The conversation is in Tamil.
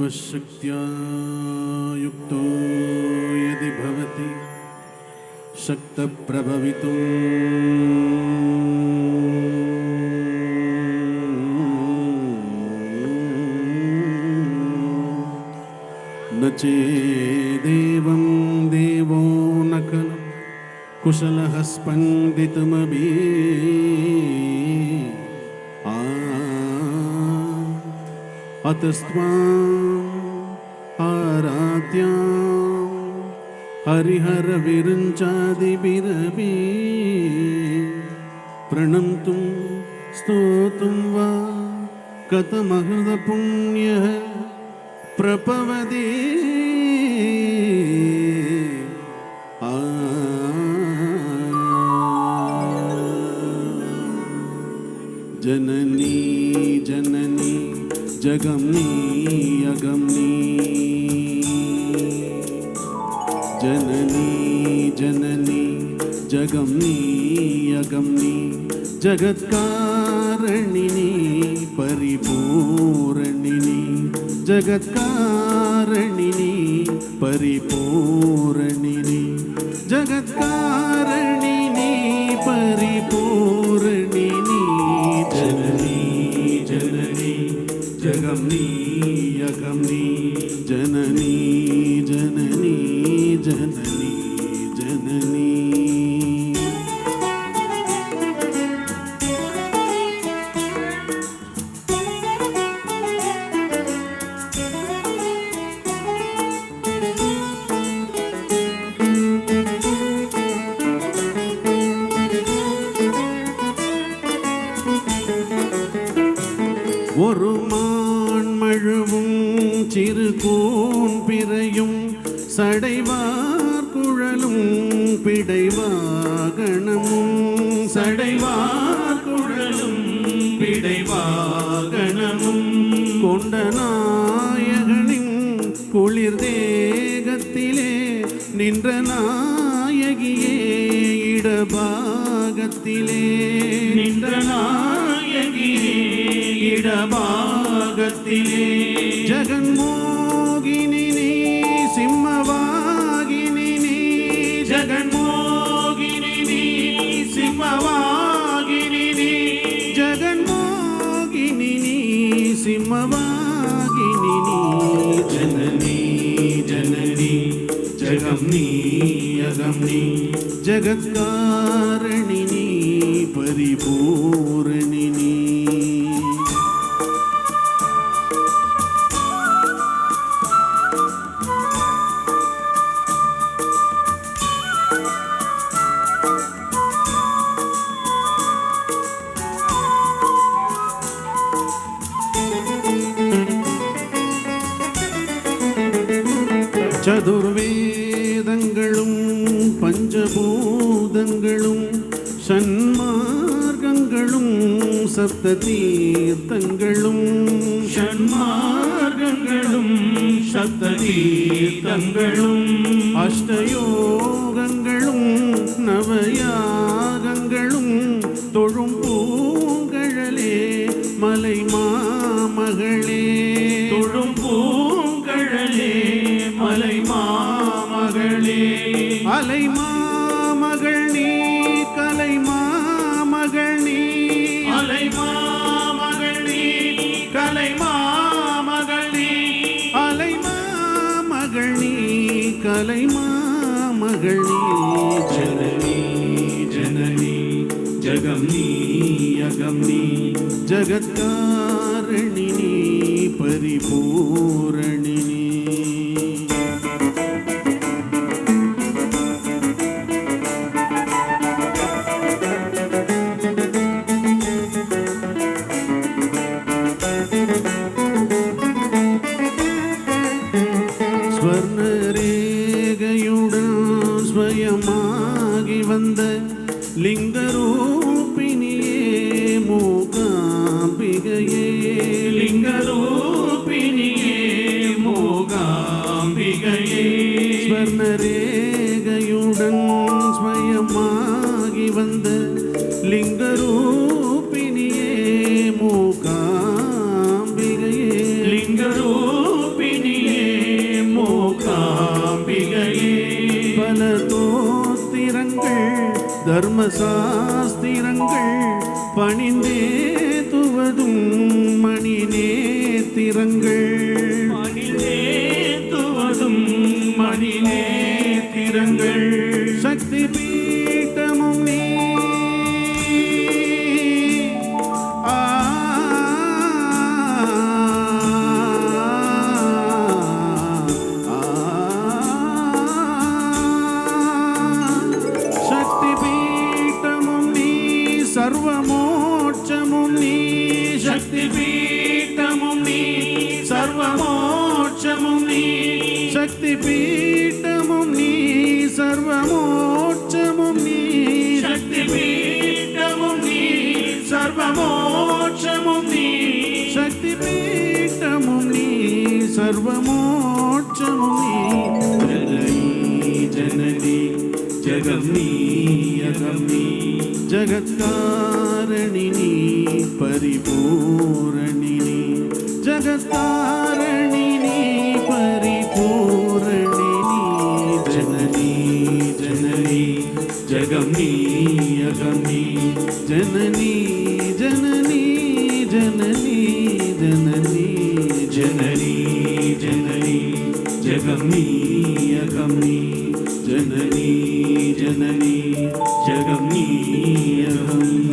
शिवशक्त्या युक्तो यदि भवति शक्तप्रभवितुम् न चेदेवं देवो न खलु कुशलः स्पन्दितुमपि अतस्त्वाम् आराध्या हरिहरविरुञ्चादिभिरपि प्रणन्तुं स्तोतुं वा कथमहृदपुण्यः प्रपवदे जननी जननी जगमनी अगमनी जननी जननी जगमनी अगमनी जगत्कारणिनी परिपूरणिनी जगत्कारणिनी परिपूरणिनी जगत्कारणिनी ஒரு மான் மழுவும் சிறு கூன் பிறையும் சடைவார் குழலும் பிடைவாகணமும் சடைவார் குழலும் பிடைவாகணமும் கொண்ட நாயகனின் குளிர் தேகத்திலே நின்ற நாயகியே இடபாகத்திலே. நின்ற நாயகியே இடபாகத்திலே. ஜெகன்மோ परिपूर्णिनी जगत्कारिणिनी परिपूर्णिनी चतुर्वे பஞ்சபூதங்களும் சன்மார்க்கங்களும் சப்த தீர்த்தங்களும் ஷண்மார்க்கங்களும் சப்த தீர்த்தங்களும் அஷ்டயோகங்களும் நவயாகங்களும் தொழும் பூங்கழலே மலை மாமகளே. மாமகள் நீ கலை மாமகள் நீ. அலை மாமகள் நீ கலை மாமகள் நீ. ஜனனி ஜனனி ஜகம் நீ அகம் நீ. ஜகத்காரணி நீ பரிபூரணி ஸ்வர்ணரேகையுடன் ஸ்வயமாகி வந்த லிங்கரூபிணியே மூகாம்பிகையே. லிங்கரூபிணியே மூகாம்பிகையே. ஸ்வர்ணரேகையுடன் ஸ்வயமாகி வந்த லிங்கரூபிணியே தர்ம சாஸ்திரங்கள் பணிந்தே துவதும் மணி நேத்திரங்கள் மணிலே துவதும் நேத்திரங்கள் సర్వమోక్షము నీ శక్తిపీఠము నీ సర్వమోక్షము నీ శక్తిపీఠము నీ సర్వమోక్షము నీ శక్తిపీఠము నీ సర్వమోక్షము నీ శక్తిపీఠము నీ సర్వమోక్షము నీ జననీ జగం నీ जगत्कारिणी परिपूर्णिनी जगत्कारिणी परिपूर्णिनी जननी जननी जगमी अगमी जननी जननी जननी जननी जननी जननी। Jagami Agami Janani Janani Jagami Agami